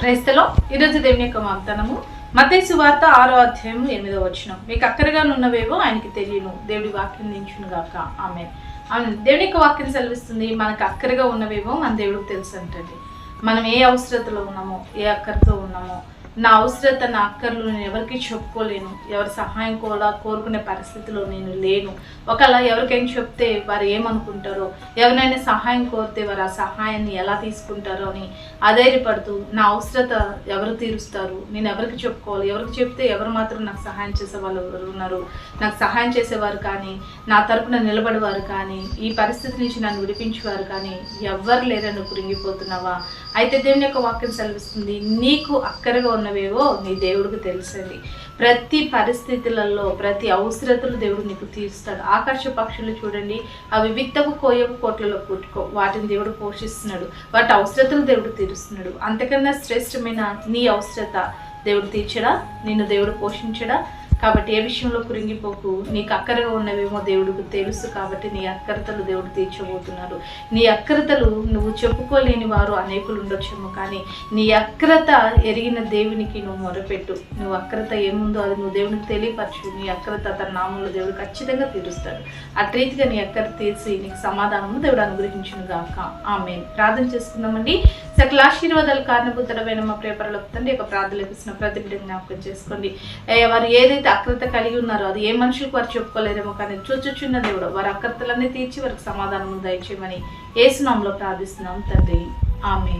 క్రైస్తలో ఈరోజు దేవుని యొక్క వాగ్దానము. మతేసు సువార్త ఆరో అధ్యాయం ఎనిమిదో వచ్చిన మీకు అక్కరగా ఉన్నవేవో ఆయనకి తెలియను. దేవుడి వాక్యం నించును గాక. ఆమె ఆమె దేవుని యొక్క వాక్యం సెలవిస్తుంది మనకు అక్కరగా ఉన్నవేవో మన దేవుడికి తెలుసు అంటే మనం ఏ అవసరతలో ఉన్నామో ఏ అక్కరతో ఉన్నామో నా అవసరత నా అక్కర్లు నేను ఎవరికి చెప్పుకోలేను. ఎవరి సహాయం కూడా కోరుకునే పరిస్థితిలో నేను లేను. ఒకవేళ ఎవరికైనా చెప్తే వారు ఏమనుకుంటారో ఎవరైనా సహాయం కోరితే వారు ఆ సహాయాన్ని ఎలా తీసుకుంటారో అని అధైర్యపడుతూ నా అవసరత ఎవరు తీరుస్తారు? నేను ఎవరికి చెప్పుకోవాలి? ఎవరికి చెప్తే ఎవరు మాత్రం నాకు సహాయం చేసే వాళ్ళు ఎవరు ఉన్నారు? నాకు సహాయం చేసేవారు కానీ నా తరపున నిలబడేవారు కానీ ఈ పరిస్థితి నుంచి నన్ను విడిపించేవారు కానీ ఎవ్వరు లేరని కృంగిపోతున్నావా? అయితే దేవుని యొక్క వాక్యం సెలవిస్తుంది నీకు అక్కరగా ఉన్నవేవో నీ దేవుడికి తెలుసండి ప్రతి పరిస్థితులలో ప్రతి అవసరతలు దేవుడు నీకు తీరుస్తాడు. ఆకర్ష పక్షులు చూడండి అవి విత్తపు కోయపు కోట్లలో పుట్టుకో వాటిని దేవుడు పోషిస్తున్నాడు. వాటి అవసరతలు దేవుడు తీరుస్తున్నాడు. అంతకన్నా శ్రేష్టమైన నీ అవసరత దేవుడు తీర్చడా? నిన్ను దేవుడు పోషించడా? కాబట్టి ఏ విషయంలో కురింగిపోకు. నీకు అక్కరగా ఉన్నవేమో దేవుడికి తెలుసు కాబట్టి నీ అక్కరతలు దేవుడు తీర్చబోతున్నారు. నీ అక్కరతలు నువ్వు చెప్పుకోలేని వారు అనేకులు ఉండొచ్చేమో కానీ నీ అక్రత ఎరిగిన దేవునికి నువ్వు మొరపెట్టు. నువ్వు అక్రత ఏముందో అది నువ్వు దేవునికి తెలియపరచు. నీ అక్రత తన నామంలో దేవుడు ఖచ్చితంగా తీరుస్తాడు. అట్రీతిగా నీ అక్కర తీర్చి నీకు సమాధానము దేవుడు అనుగ్రహించును గాక. ఆమె ప్రార్థన చేసుకుందామండి. సకల ఆశీర్వాదాలు కారణభూతమైన మా ప్రేపరలకు ఒక ప్రార్థన ప్రార్థనలకు ఇస్తున్న ప్రతి బిడ్డ జ్ఞాపకం చేసుకోండి. వారు ఏదైతే అక్రత కలిగి ఉన్నారు. అది ఏ మనుషులకు వారు చెప్పుకోలేరేమో కానీ చూచుచున్న దేవుడు వారి అక్రతలన్నీ తీర్చి వారికి సమాధానం దయచేయమని ఏసునాంలో ప్రార్థిస్తున్నాం తండ్రి. ఆమె